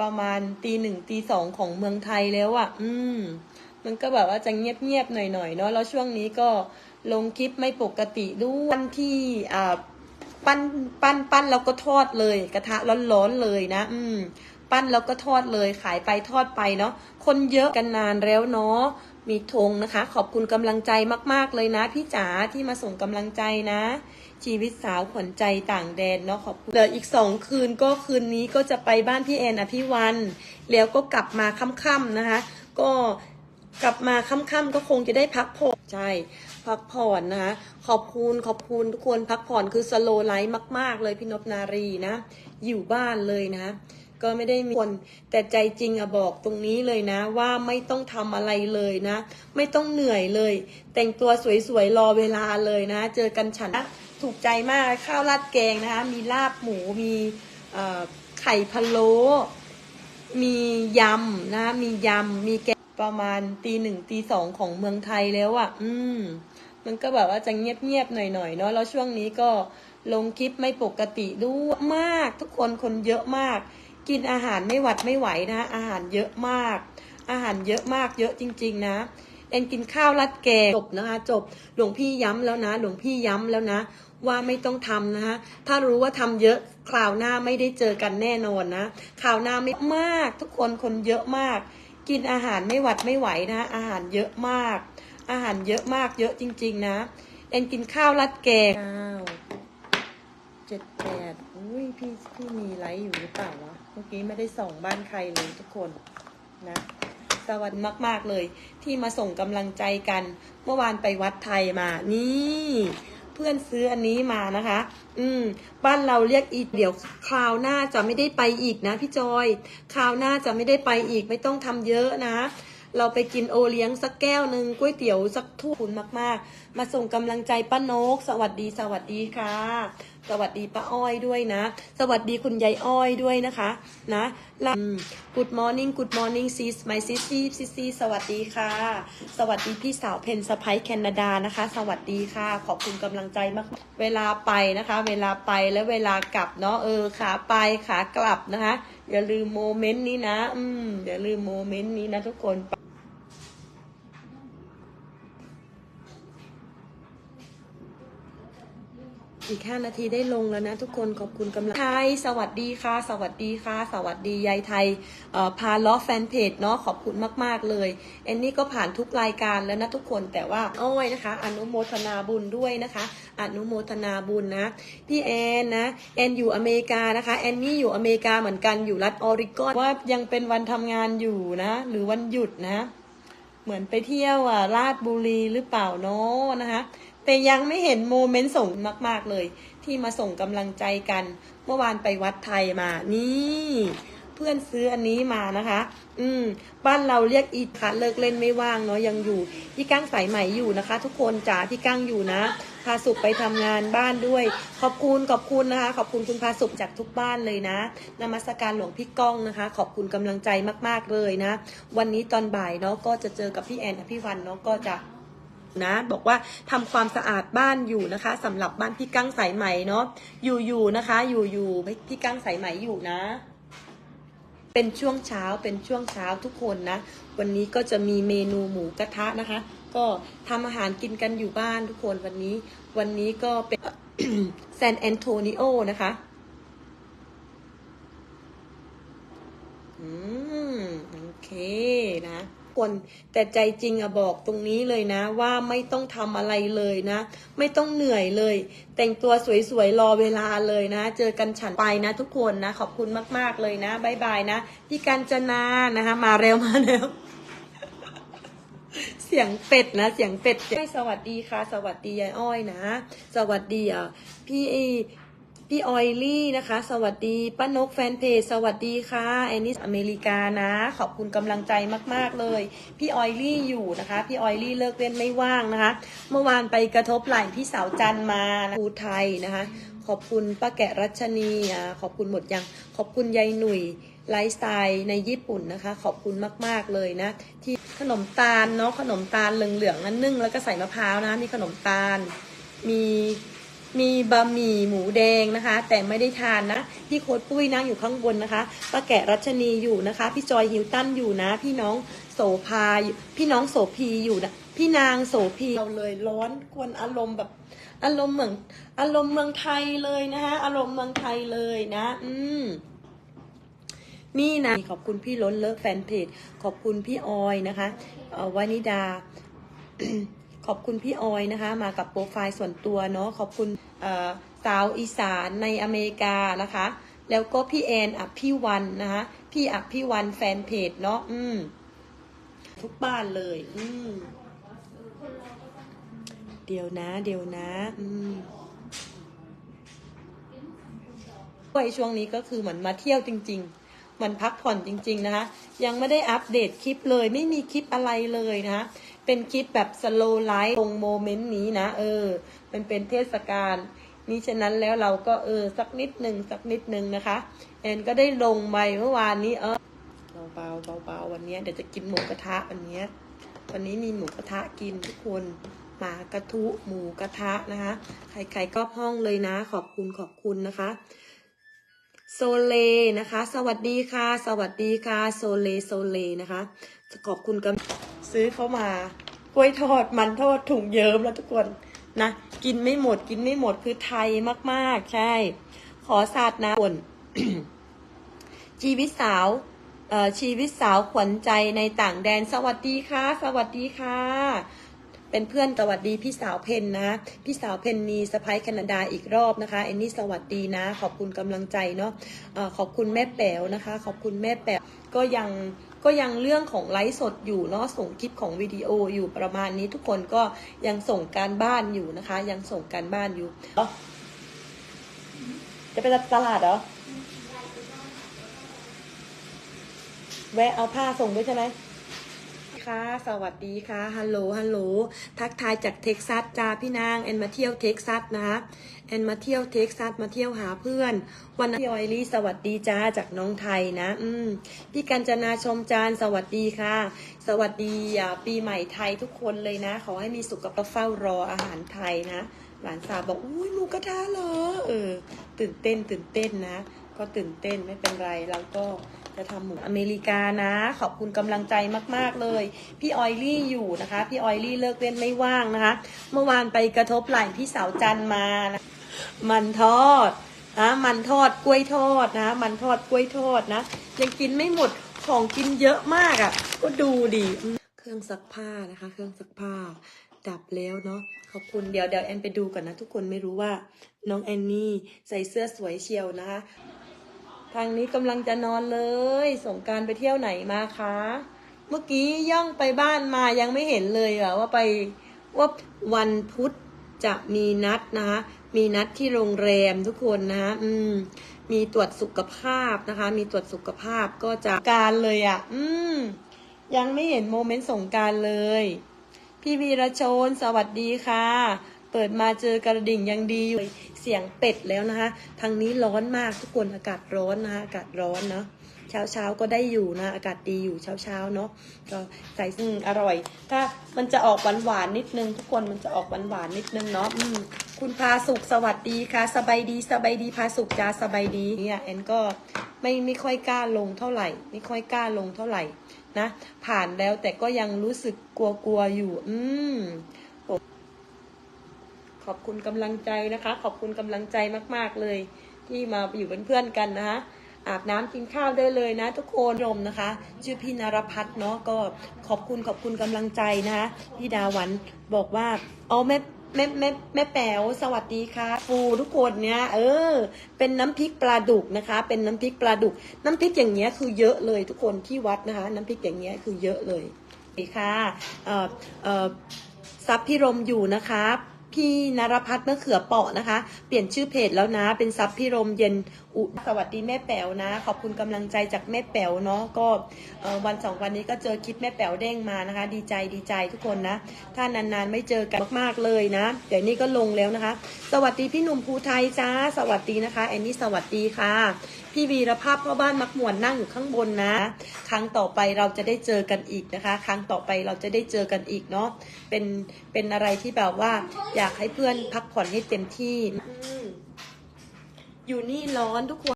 ประมาณตีหนึ่งตีสองของเมืองไทยแล้วอะ่ะ อืม มันก็แบบว่าจะเงียบๆหน่อยๆเนาะ แล้วช่วงนี้ก็ลงคลิปไม่ปกติด้วยวันที่อ่าปั้นปั้นปั้นแล้วก็ทอดเลย กระทะร้อนๆเลยนะ อืม ปั้นแล้วก็ทอดเลยขายไปทอดไปเนาะ คนเยอะกันนานแล้วเนาะ มีธงนะคะ ขอบคุณกำลังใจมาก ๆ เลยนะ พี่จ๋าที่มาส่งกำลังใจนะ ชีวิตสาวขวัญใจต่างแดนเนาะขอบคุณเหลืออีกสองคืนก็คืนนี้ก็จะไปบ้านพี่แอนอภิวัน แล้วก็กลับมาค่ำๆนะคะ ก็กลับมาค่ำๆก็คงจะได้พักผ่อนใช่พักผ่อนนะคะขอบคุณขอบคุณทุกคนพักผ่อนคือสโลไลฟ์มาก ๆ เลยพี่นพนารีนะ อยู่บ้านเลยนะ ก็ไม่ได้มีคน แต่ใจจริงอะบอกตรงนี้เลยนะ ว่าไม่ต้องทำอะไรเลยนะ ไม่ต้องเหนื่อยเลย แต่งตัวสวยๆรอเวลาเลยนะ เจอกันฉันถูกใจมากข้าวราดแกงนะคะ มีลาบหมูมีไข่พะโล้มียำนะ มียำมีแกงประมาณตีหนึ่งตีสองของเมืองไทยแล้วอะ่ะ อืม มันก็แบบว่าจะเงียบๆหน่อยๆเนาะแล้วช่วงนี้ก็ลงคลิปไม่ปกติด้วยมาก ทุกคนคนเยอะมาก กินอาหารไม่หวัดไม่ไหวนะ อาหารเยอะมาก อาหารเยอะมากเยอะจริง ๆ นะเอ็นกินข้าวรัดแกงจบนะคะจบหลวงพี่ย้ำแล้วนะ หลวงพี่ย้ำแล้วนะ ว่าไม่ต้องทำนะคะถ้ารู้ว่าทำเยอะคราวหน้าไม่ได้เจอกันแน่นอนนะคราวหน้าไม่มากทุกคนคนเยอะมาก กินอาหารไม่หวัดไม่ไหวนะอาหารเยอะมาก อาหารเยอะมากเยอะจริง ๆ นะเอ็นกินข้าวรัดแกงข้าวเจ็ดแปด อุ้ยพี่พี่มีไลฟ์อยู่หรือเปล่าวะเมื่อกี้ไม่ได้ส่องบ้านใครเลยทุกคนนะ สวัสดีมาก ๆ เลย ที่มาส่งกำลังใจกัน เมื่อวานไปวัดไทยมา นี่ เพื่อนซื้ออันนี้มานะคะ อืม บ้านเราเรียกอีกเดี๋ยวคราวหน้าจะไม่ได้ไปอีกนะ พี่จอย คราวหน้าจะไม่ได้ไปอีกไม่ต้องทำเยอะนะ เราไปกินโอเลี้ยงสักแก้วหนึ่งก๋วยเตี๋ยวสักถ้วยขอบคุณมาก ๆ มาส่งกำลังใจป้านก สวัสดีสวัสดีค่ะ สวัสดีป้าอ้อยด้วยนะ สวัสดีคุณยายอ้อยด้วยนะคะนะลา Good morning Good morning sis my sis sis สวัสดีค่ะ สวัสดีพี่สาวเพนสไปแคนาดานะคะ สวัสดีค่ะ ขอบคุณกำลังใจมาก เวลาไปนะคะ เวลาไปและเวลากลับเนาะเออขาไปขากลับนะคะ อย่าลืมโมเมนต์นี้นะ อืมอย่าลืมโมเมนต์นี้นะทุกคน อีกห้านาทีได้ลงแล้วนะทุกคนขอบคุณกำลังไทยสวัสดีค่ะ สวัสดีค่ะ สวัสดียายไทยพาล้อแฟนเพจเนาะขอบคุณมากๆเลยเอนนี่ก็ผ่านทุกรายการแล้วนะทุกคนแต่ว่าอ้อยนะคะ อนุโมทนาบุญด้วยนะคะ อนุโมทนาบุญนะพี่แอนนะแอนอยู่อเมริกานะคะแอนนี่อยู่อเมริกาเหมือนกันอยู่รัฐออริกอนว่ายังเป็นวันทำงานอยู่นะ หรือวันหยุดนะ เหมือนไปเที่ยวอะราชบุรีหรือเปล่าเนาะนะคะ แต่ยังไม่เห็นโมเมนต์ส่งมาก ๆเลย ที่มาส่งกำลังใจกัน เมื่อวานไปวัดไทยมา นี่ เพื่อนซื้ออันนี้มานะคะ อืม บ้านเราเรียกอีค่ะเลิกเล่นไม่ว่างเนาะยังอยู่พี่กั้งสายใหม่อยู่นะคะ ทุกคนจ๋าพี่กั้งอยู่นะพาสุขไปทำงานบ้านด้วย ขอบคุณขอบคุณนะคะ ขอบคุณคุณพาสุขจากทุกบ้านเลยนะนมัสการหลวงพี่ก้องนะคะ ขอบคุณกำลังใจมาก ๆเลยนะ วันนี้ตอนบ่ายเนาะก็จะเจอกับพี่แอนอภิวันเนาะก็จะ นะ บอกว่าทำความสะอาดบ้านอยู่นะคะสำหรับบ้านพี่กั้งสายไหมเนาะอยู่อยู่นะคะ อยู่อยู่พี่กั้งสายไหมอยู่นะ เป็นช่วงเช้าเป็นช่วงเช้าทุกคนนะ วันนี้ก็จะมีเมนูหมูกระทะนะคะ ก็ทำอาหารกินกันอยู่บ้านทุกคนวันนี้ วันนี้ก็เป็นแซนแอนโทนิโอนะคะอืม โอเคนะ คนแต่ใจจริงอะบอกตรงนี้เลยนะ ว่าไม่ต้องทำอะไรเลยนะ ไม่ต้องเหนื่อยเลย แต่งตัวสวยๆ รอเวลาเลยนะ เจอกันฉันไปนะทุกคนนะ ขอบคุณมากๆเลยนะบายบายนะพี่กัญจนานะคะ มาเร็วมาเร็วเสียงเป็ดนะเสียงเป็ดให้สวัสดีค่ะ สวัสดียายอ้อยนะ สวัสดีอะพี่ พี่ออยลี่นะคะ สวัสดีป้านกแฟนเพจสวัสดีค่ะแอนนิสอเมริกานะ ขอบคุณกำลังใจมากๆเลย พี่ออยลี่อยู่นะคะ พี่ออยลี่เลิกเล่นไม่ว่างนะคะ เมื่อวานไปกระทบไหล่พี่สาวจันมานะครูไทยนะคะ ขอบคุณป้าแกะรัชนีอ่ขอบคุณหมดยังขอบคุณยายหนุ่ยไลฟ์สไตล์ในญี่ปุ่นนะคะ ขอบคุณมากๆเลยนะ ที่ขนมตาลเนาะขนมตาลเหลืองๆนั้นนึ่งแล้วก็ใส่มะพร้าวนะมีขนมตาลมี มีบะหมี่หมูแดงนะคะ แต่ไม่ได้ทานนะพี่โค้ดปุ้ยนั่งอยู่ข้างบนนะคะป้าแกะรัชนีอยู่นะคะ พี่จอยฮิวตันอยู่นะ พี่น้องโสภาพี่น้องโสพีอยู่นะพี่นางโสพีเราเลยร้อนกวนอารมณ์แบบอารมณ์เหมือนอารมณ์เมืองไทยเลยนะคะอารมณ์เมืองไทยเลยนะ อืมนี่นะขอบคุณพี่ล้นเลิฟแฟนเพจขอบคุณพี่ออยนะคะวานิดา ขอบคุณพี่ออยนะคะ มากับโปรไฟล์ส่วนตัวเนาะขอบคุณสาวอีสานในอเมริกานะคะ แล้วก็พี่แอนอภิวันนะคะพี่อภิวันแฟนเพจเนาะอืมทุกบ้านเลย อืมเดี๋ยวนะ เดี๋ยวนะ อืมด้วยช่วงนี้ก็คือเหมือนมาเที่ยวจริง ๆ มันพักผ่อนจริง ๆ นะคะ ยังไม่ได้อัปเดตคลิปเลย ไม่มีคลิปอะไรเลยนะคะ เป็นคลิปแบบสโลไลฟ์ลงโมเมนต์นี้นะ เออ มันเป็นเทศกาลนี้ฉะนั้นแล้วเราก็เออสักนิดหนึ่งสักนิดหนึ่งนะคะ แอนก็ได้ลงไปเมื่อวานนี้เออเบาๆเบาๆวันนี้เดี๋ยวจะกินหมูกระทะวันนี้วันนี้มีหมูกระทะกินทุกคนหมากระทุหมูกระทะนะคะ ใครๆก็ห้องเลยนะ ขอบคุณขอบคุณนะคะ โซเลนะคะ สวัสดีค่ะ สวัสดีค่ะโซเลโซเลนะคะขอบคุณกันซื้อเข้ามากล้วยทอดมันทอดถุงเยิ้มแล้วทุกคนนะกินไม่หมดกินไม่หมดคือไทยมากๆ ใช่ ขอสาดน้ำฝนชีวิตสาวชีวิตสาวขวัญใจในต่างแดน สวัสดีค่ะ สวัสดีค่ะ เป็นเพื่อนสวัสดีพี่สาวเพนนะ พี่สาวเพนมีสะพ้ายแคนาดาอีกรอบนะคะเอนนี่สวัสดีนะ ขอบคุณกำลังใจเนาะอ่อขอบคุณแม่แป๋วนะคะ ขอบคุณแม่แป๋วก็ยังก็ยังเรื่องของไลฟ์สดอยู่เนาะส่งคลิปของวิดีโออยู่ประมาณนี้ทุกคนก็ยังส่งการบ้านอยู่นะคะ ยังส่งการบ้านอยู่จะไปตลาดเหรอแวะเอาผ้าส่งด้วยใช่ไหม ค่ะ สวัสดีค่ะ ฮัลโหล ฮัลโหล ทักทายจากเท็กซัสจ้าพี่นาง แอนมาเที่ยวเท็กซัสนะคะแอนมาเที่ยวเท็กซัสมาเที่ยวหาเพื่อน วันนั้ออยลี่สวัสดีจ้าจากน้องไทยนะ อืมพี่กัญจนาชมจานสวัสดีค่ะ สวัสดีปีใหม่ไทยทุกคนเลยนะ ขอให้มีสุขภาพเฝ้ารออาหารไทยนะ หลานสาวบอกอุ้ยหมูกระทะเหรอ เออ ตื่นเต้นตื่นเต้นนะ ก็ตื่นเต้นไม่เป็นไรเราก็จะทำหมูอเมริกานะ ขอบคุณกำลังใจมาก ๆ เลย พี่ออยลี่อยู่นะคะ พี่ออยลี่เลิกเล่นไม่ว่างนะคะ เมื่อวานไปกระทบไหล่พี่สาวจันมานะมันทอดนะมันทอดกล้วยทอดนะ มันทอดกล้วยทอดนะ ยังกินไม่หมดของกินเยอะมากอะ่ะ ก็ดูดิเครื่องซักผ้านะคะ เครื่องซักผ้า ดับแล้วเนาะขอบคุณเดี๋ยวเดี๋ยวแอนไปดูก่อนนะ ทุกคนไม่รู้ว่า น้องแอนนี่ใส่เสื้อสวยเชียวนะคะ ทางนี้กำลังจะนอนเลย สงการไปเที่ยวไหนมาคะ เมื่อกี้ย่องไปบ้านมายังไม่เห็นเลยอะว่าไปว่าวันพุธจะมีนัดนะคะมีนัดที่โรงแรมทุกคนนะคะอืม มีตรวจสุขภาพนะคะ มีตรวจสุขภาพก็จะการเลยอะอืม ยังไม่เห็นโมเมนต์สงการเลย พี่วีรชน สวัสดีค่ะ ปิดมาเจอกระดิ่งยังดีอยู่เสียงเป็ดแล้วนะคะ ทางนี้ร้อนมากทุกคนอากาศร้อนนะคะอากาศร้อนเนาะเช้าเช้าก็ได้อยู่นะ อากาศดีอยู่เช้าเช้าเนาะก็ใส่ซึ่งอร่อย ถ้ามันจะออกหวานหวานนิดนึง ทุกคนมันจะออกหวานหวานนิดนึงเนาะอืมคุณพาสุขสวัสดีค่ะ สบายดีสบายดีพาสุขจ้าสบายดีเนี่ยแอนก็ไม่ไม่ค่อยกล้าลงเท่าไหร่ ไม่ค่อยกล้าลงเท่าไหร่นะผ่านแล้วแต่ก็ยังรู้สึกกลัวๆอยู่ อืม ขอบคุณกำลังใจนะคะ ขอบคุณกำลังใจมากๆเลย ที่มาอยู่เป็นเพื่อนกันนะคะอาบน้ำกินข้าวได้เลยนะทุกคนรมนะคะชื่อพี่นรพัฒน์เนาะก็ขอบคุณขอบคุณกำลังใจนะคะพี่ดาวันบอกว่าเอาแม่แม่แม่แม่แป๋วสวัสดีค่ะฟูทุกคนเนี่ยเออ เป็นน้ำพริกปลาดุกนะคะ เป็นน้ำพริกปลาดุก น้ำพริกอย่างเงี้ยคือเยอะเลยทุกคนที่วัดนะคะ น้ำพริกอย่างเงี้ยคือเยอะเลยสวัสดีค่ะเอ่อเอ่อซับพี่รมอยู่นะคะ พี่นรพัฒน์มะเขือเปาะนะคะ เปลี่ยนชื่อเพจแล้วนะ เป็นซับพี่รมเย็นอุสวัสดีแม่แป๋วนะ ขอบคุณกำลังใจจากแม่แป๋วเนาะก็วันสองวันนี้ก็เจอคลิปแม่แป๋วเด้งมานะคะ ดีใจดีใจทุกคนนะ ถ้านานๆไม่เจอกันมากๆเลยนะเดี๋ยวนี้ก็ลงแล้วนะคะ สวัสดีพี่หนุ่มภูไทยจ้า สวัสดีนะคะแอนนี่สวัสดีค่ะ พี่วีรภาพพ่อบ้านมักมวนนั่งอยู่ข้างบนนะ ครั้งต่อไปเราจะได้เจอกันอีกนะคะ ครั้งต่อไปเราจะได้เจอกันอีกเนาะเป็นเป็นอะไรที่แบบว่า อยากให้เพื่อนพักผ่อนให้เต็มที่ อยู่นี่ร้อนทุกคน